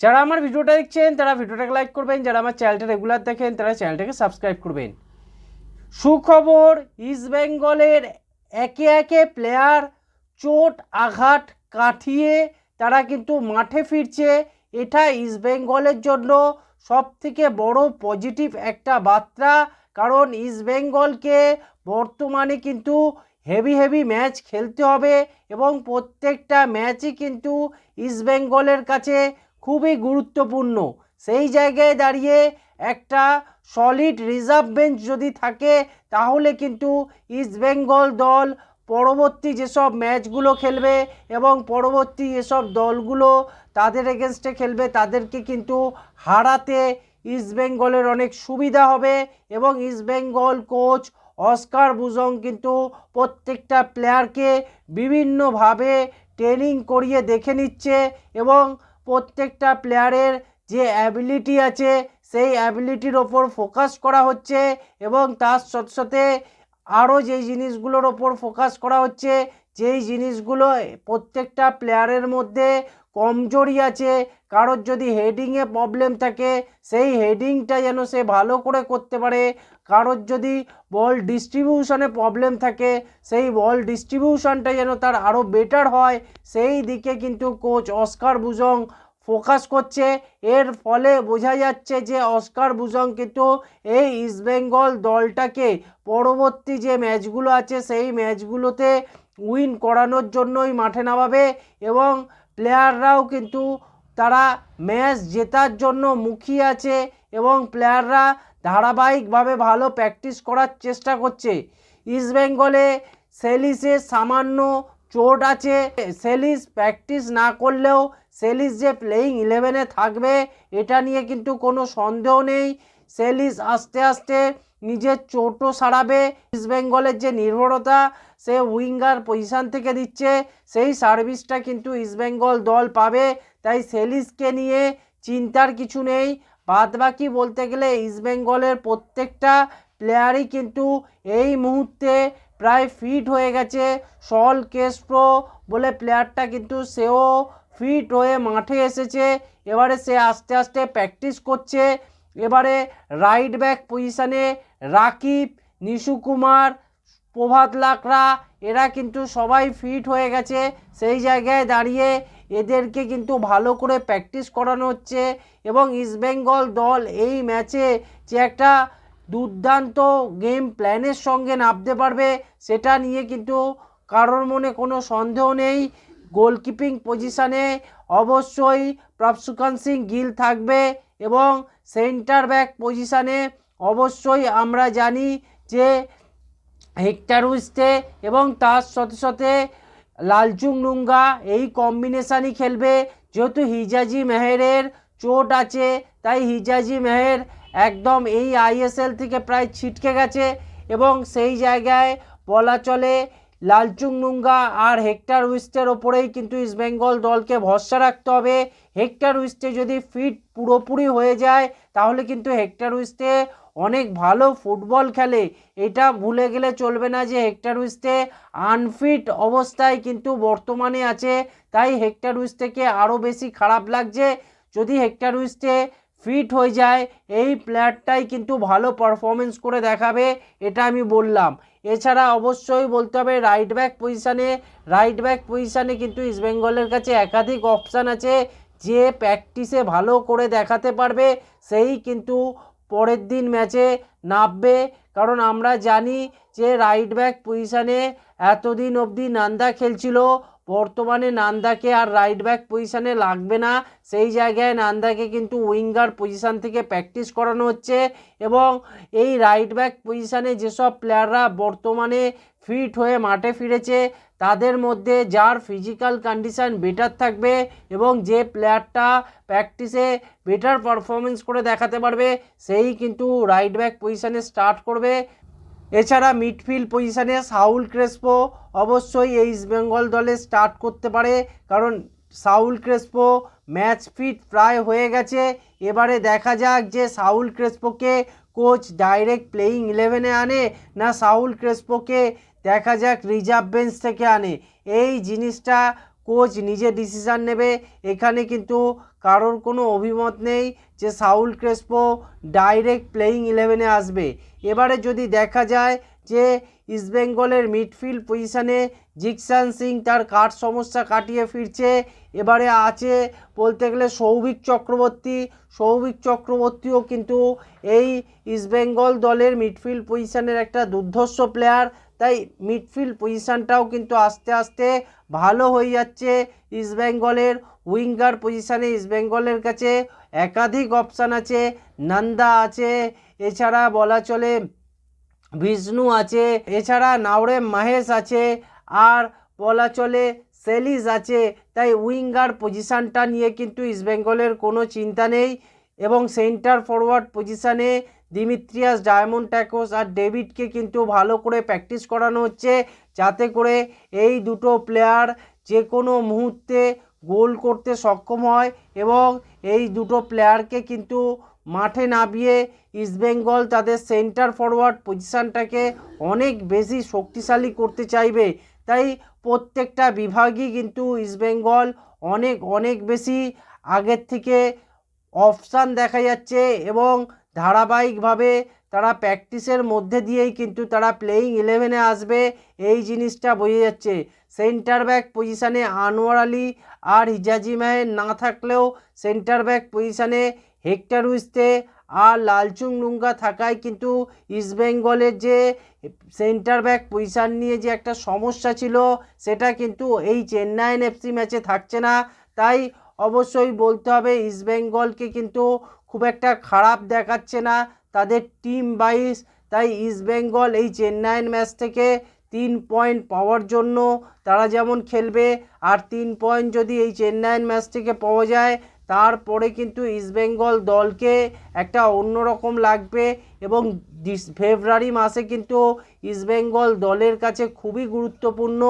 যারা আমার ভিডিওটা দেখছেন, তারা ভিডিওটাকে লাইক করবেন, যারা আমার চ্যানেলটা রেগুলার দেখেন, তারা চ্যানেলটাকে সাবস্ক্রাইব করবেন। সুখবর ইস্ট বেঙ্গলের একে একে প্লেয়ার চোট, আঘাত কাটিয়ে তারা কিন্তু মাঠে ফিরছে। এটা ইস্ট বেঙ্গলের জন্য সব থেকে বড় পজিটিভ একটা বার্তা, কারণ ইস্ট বেঙ্গলকে বর্তমানে কিন্তু হেভি হেভি ম্যাচ খেলতে হবে এবং প্রত্যেকটা ম্যাচই কিন্তু ইস্ট বেঙ্গলের কাছে খুবই গুরুত্বপূর্ণ। সেই জায়গায় দাঁড়িয়ে একটা সলিড রিজার্ভ বেঞ্চ যদি থাকে, তাহলে কিন্তু ইস্ট বেঙ্গল দল পরবর্তী যেসব ম্যাচগুলো খেলবে এবং পরবর্তী যেসব দলগুলো তাদের এগেনস্টে খেলবে, তাদেরকে কিন্তু হারাতে ইস্ট বেঙ্গলের অনেক সুবিধা হবে এবং East Bengal coach Oscar Bruzon কিন্তু প্রত্যেকটা প্লেয়ারকে বিভিন্নভাবে ট্রেনিং করিয়ে দেখে নিচ্ছে এবং প্রত্যেকটা প্লেয়ারের যে অ্যাবিলিটি আছে, সেই অ্যাবিলিটির ওপর ফোকাস করা হচ্ছে এবং তার সাথে সাথে আরও যেই জিনিসগুলোর ওপর ফোকাস করা হচ্ছে, যেই জিনিসগুলো প্রত্যেকটা প্লেয়ারের মধ্যে কমজোরি আছে, কারোর যদি হেডিংয়ে প্রবলেম থাকে, সেই হেডিংটা যেন সে ভালো করে করতে পারে। কারোর যদি বল ডিস্ট্রিবিউশনে প্রবলেম থাকে, সেই বল ডিস্ট্রিবিউশনটা যেন তার আরও বেটার হয়, সেই দিকে কিন্তু কোচ অস্কার বুজং ফোকাস করছে। এর ফলে বোঝা যাচ্ছে যে অস্কার বুজং কিন্তু এই ইস্টবেঙ্গল দলটাকে পরবর্তী যে ম্যাচগুলো আছে, সেই ম্যাচগুলোতে উইন করানোর জন্যই মাঠে নামাবে এবং প্লেয়াররাও কিন্তু তারা ম্যাচ জেতার জন্য মুখিয়ে আছে এবং প্লেয়াররা ধারাবাহিকভাবে ভালো প্র্যাকটিস করার চেষ্টা করছে। ইস্টবেঙ্গলে সেলিসের সামান্য চোট আছে। সেলিস প্র্যাকটিস না করলেও সেলিস যে প্লেয়িং ইলেভেনে থাকবে, এটা নিয়ে কিন্তু কোনো সন্দেহ নেই। সেলিস আস্তে আস্তে নিজের চোটও সারাবে। ইস্ট বেঙ্গলের যে নির্ভরতা সে উইঙ্গার পজিশান থেকে দিচ্ছে, সেই সার্ভিসটা কিন্তু ইস্টবেঙ্গল দল পাবে। তাই সেলিসকে নিয়ে চিন্তার কিছু নেই। বাদ বাকি বলতে গেলে ইস্টবেঙ্গলের প্রত্যেকটা প্লেয়ারই কিন্তু এই মুহূর্তে প্রায় ফিট হয়ে গেছে। সল কেস্প্রো বলে প্লেয়ারটা কিন্তু সেও ফিট হয়ে মাঠে এসেছে। এবারে সে আস্তে আস্তে প্র্যাকটিস করছে। এবারে রাইট ব্যাক পজিশানে রাকিব, নিশু কুমার প্রভাত লাকড়া, এরা কিন্তু সবাই ফিট হয়ে গেছে। সেই জায়গায় দাঁড়িয়ে এদেরকে কিন্তু ভালো করে প্র্যাকটিস করানো হচ্ছে এবং ইস্টবেঙ্গল দল এই ম্যাচে যে একটা দুর্দান্ত গেম প্ল্যানের সঙ্গে নামতে পারবে, সেটা নিয়ে কিন্তু কারোর মনে কোনো সন্দেহ নেই। গোলকিপিং পজিশানে অবশ্যই প্রভসুকান সিং গিল থাকবে এবং সেন্টার ব্যাক পজিশানে অবশ্যই আমরা জানি যে হেক্টার উইস্টে এবং তার সাথে সাথে লালচুং নুঙ্গা এই কম্বিনেশানই খেলবে। যেহেতু হিজাজি মেহেরের চোট আছে, তাই হিজাজি মেহের একদম এই আইএসএল থেকে প্রায় ছিটকে গেছে এবং সেই জায়গায় বলা চলে লালচুং নুঙ্গা আর হেক্টার উইস্টের ওপরেই কিন্তু ইস্টবেঙ্গল দলকে ভরসা রাখতে হবে। হেক্টার উইস্টে যদি ফিট পুরোপুরি হয়ে যায়, তাহলে কিন্তু হেক্টার উইস্টে অনেক ভালো ফুটবল খেলে। এটা ভুলে গেলে চলবে না যে হেক্টার উইস্টে আনফিট অবস্থায় কিন্তু বর্তমানে আছে। তাই হেক্টার উইস্টেকে আরও বেশি খারাপ লাগছে। যদি হেক্টার উইস্টে ফিট হয়ে যায়, এই প্লেয়ারটাই কিন্তু ভালো পারফরমেন্স করে দেখাবে, এটা আমি বললাম। এছাড়া অবশ্যই বলতে হবে রাইট ব্যাক পজিশানে রাইট ব্যাক পজিশানে কিন্তু ইস্টবেঙ্গলের কাছে একাধিক অপশান আছে। যে প্র্যাকটিসে ভালো করে দেখাতে পারবে, সেই কিন্তু পরের দিন ম্যাচে নামবে। কারণ আমরা জানি যে রাইট ব্যাক পজিশানে এতদিন অবধি নান্দা খেলছিল বর্তমানে নান্দাকে আর রাইট ব্যাক পজিশানে লাগবে না। সেই জায়গায় নান্দাকে কিন্তু উইঙ্গার পজিশান থেকে প্র্যাকটিস করানো হচ্ছে এবং এই রাইট ব্যাক পজিশানে যেসব প্লেয়াররা বর্তমানে ফিট হয়ে মাঠে ফিরেছে, তাদের মধ্যে যার ফিজিক্যাল কন্ডিশান বেটার থাকবে এবং যে প্লেয়ারটা প্র্যাকটিসে বেটার পারফরমেন্স করে দেখাতে পারবে, সেই কিন্তু রাইট ব্যাক পজিশানে স্টার্ট করবে। এছাড়া মিডফিল্ড পজিশানে সাউল ক্রেসপো অবশ্যই এই ইস্ট বেঙ্গল দলে স্টার্ট করতে পারে। কারণ সাউল ক্রেসপো ম্যাচ ফিট প্রায় হয়ে গেছে। এবারে দেখা যাক যে সাউল ক্রেসপোকে কোচ ডাইরেক্ট প্লেয়িং ইলেভেনে আনে না সাউল ক্রেসপোকে দেখা যাক রিজার্ভ বেঞ্চ থেকে আনে। এই জিনিসটা কোচ নিজে ডিসিশান নেবে। এখানে কিন্তু কারোর কোনো অভিমত নেই যে সাউল ক্রেসপো ডাইরেক্ট প্লেয়িং ইলেভেনে আসবে। এবারে যদি দেখা যায় যে ইস্টবেঙ্গলের মিডফিল্ড পজিশানে জিকসান সিং তার কাঠ সমস্যা কাটিয়ে ফিরছে, এবারে আছে বলতে গেলে সৌভিক চক্রবর্তী। সৌভিক চক্রবর্তীও কিন্তু এই ইস্টবেঙ্গল দলের মিডফিল্ড পজিশানের একটা দুর্ধর্ষ প্লেয়ার তাই মিডফিল্ড পজিশানটাও কিন্তু আস্তে আস্তে ভালো হয়ে যাচ্ছে ইস্টবেঙ্গলের উইঙ্গার পজিশানে ইস্টবেঙ্গলের কাছে একাধিক অপশান আছে নন্দা আছে, এছাড়া বলা চলে বিষ্ণু আছে, এছাড়া নাওরে মাহেশ আছে, আর বলা চলে সেলিস আছে। তাই উইঙ্গার পজিশানটা নিয়ে কিন্তু ইস্টবেঙ্গলের কোনো চিন্তা নেই এবং সেন্টার ফরওয়ার্ড পজিশানে দিমিত্রিয়াস ডায়মন্ড ট্যাকোস আর ডেভিডকে কিন্তু ভালো করে প্র্যাকটিস করানো হচ্ছে। যাতে করে এই দুটো প্লেয়ার যে কোনো মুহূর্তে গোল করতে সক্ষম হয় এবং এই দুটো প্লেয়ারকে কিন্তু মাঠে নামিয়ে ইস্টবেঙ্গল তাদের সেন্টার ফরওয়ার্ড পজিশানটাকে অনেক বেশি শক্তিশালী করতে চাইবে। তাই প্রত্যেকটা বিভাগই কিন্তু ইস্টবেঙ্গল অনেক অনেক বেশি আগের থেকে অপশান দেখা যাচ্ছে এবং ধারাবাহিকভাবে তারা প্র্যাকটিসের মধ্যে দিয়েই কিন্তু তারা প্লেয়িং ইলেভেনে আসবে। এই জিনিসটা বোঝা যাচ্ছে। সেন্টার ব্যাক পজিশানে আনোয়ার আলী আর হিজাজি মাহের না থাকলেও সেন্টার ব্যাক পজিশানে হেক্টর উইস্তে আর লালচুং লুঙ্গা থাকায় কিন্তু ইস্টবেঙ্গলের যে সেন্টার ব্যাক পজিশান নিয়ে যে একটা সমস্যা ছিল, সেটা কিন্তু এই চেন্নাইন এফসি ম্যাচে থাকছে না। তাই অবশ্যই বলতে হবে ইস্টবেঙ্গলকে কিন্তু খুব একটা খারাপ দেখাচ্ছে না। তাদের টিম বাইস তাই ইস্টবেঙ্গল এই চেন্নাইয়ের ম্যাচ থেকে তিন পয়েন্ট পাওয়ার জন্য তারা যেমন খেলবে, আর তিন পয়েন্ট যদি এই চেন্নাইয়ের ম্যাচ থেকে পাওয়া যায়, তারপরে কিন্তু ইস্টবেঙ্গল দলকে একটা অন্যরকম লাগবে এবং ফেব্রুয়ারি মাসে কিন্তু ইস্টবেঙ্গল দলের কাছে খুবই গুরুত্বপূর্ণ।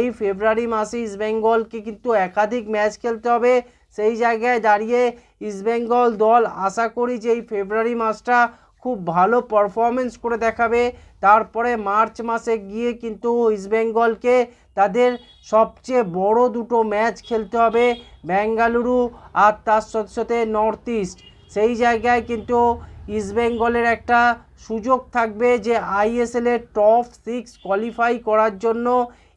এই ফেব্রুয়ারি মাসে ইস্টবেঙ্গলকে কিন্তু একাধিক ম্যাচ খেলতে হবে। সেই জায়গায় দাঁড়িয়ে ইস্টবেঙ্গল দল আশা করি যে এই ফেব্রুয়ারি মাসটা খুব ভালো পারফরমেন্স করে দেখাবে। তারপরে মার্চ মাসে গিয়ে কিন্তু ইস্টবেঙ্গলকে তাদের সবচেয়ে বড় দুটো ম্যাচ খেলতে হবে, বেঙ্গালুরু আর তার সাথে সাথে নর্থ ইস্ট সেই জায়গায় কিন্তু ইস্টবেঙ্গলের একটা সুযোগ থাকবে যে আইএসএলের টপ সিক্স কোয়ালিফাই করার জন্য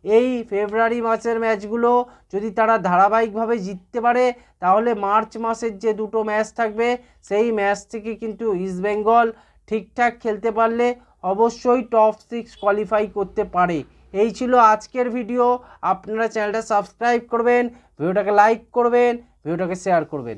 এই ফেব্রুয়ারি মাসের ম্যাচগুলো যদি তারা ধারাবাহিকভাবে জিততে পারে, তাহলে মার্চ মাসের যে দুটো ম্যাচ থাকবে, সেই ম্যাচ থেকে কিন্তু ইস্টবেঙ্গল ঠিকঠাক খেলতে পারলে অবশ্যই টপ সিক্স কোয়ালিফাই করতে পারে। এই ছিল আজকের ভিডিও। আপনারা চ্যানেলটা সাবস্ক্রাইব করবেন, ভিডিওটাকে লাইক করবেন, ভিডিওটাকে শেয়ার করবেন।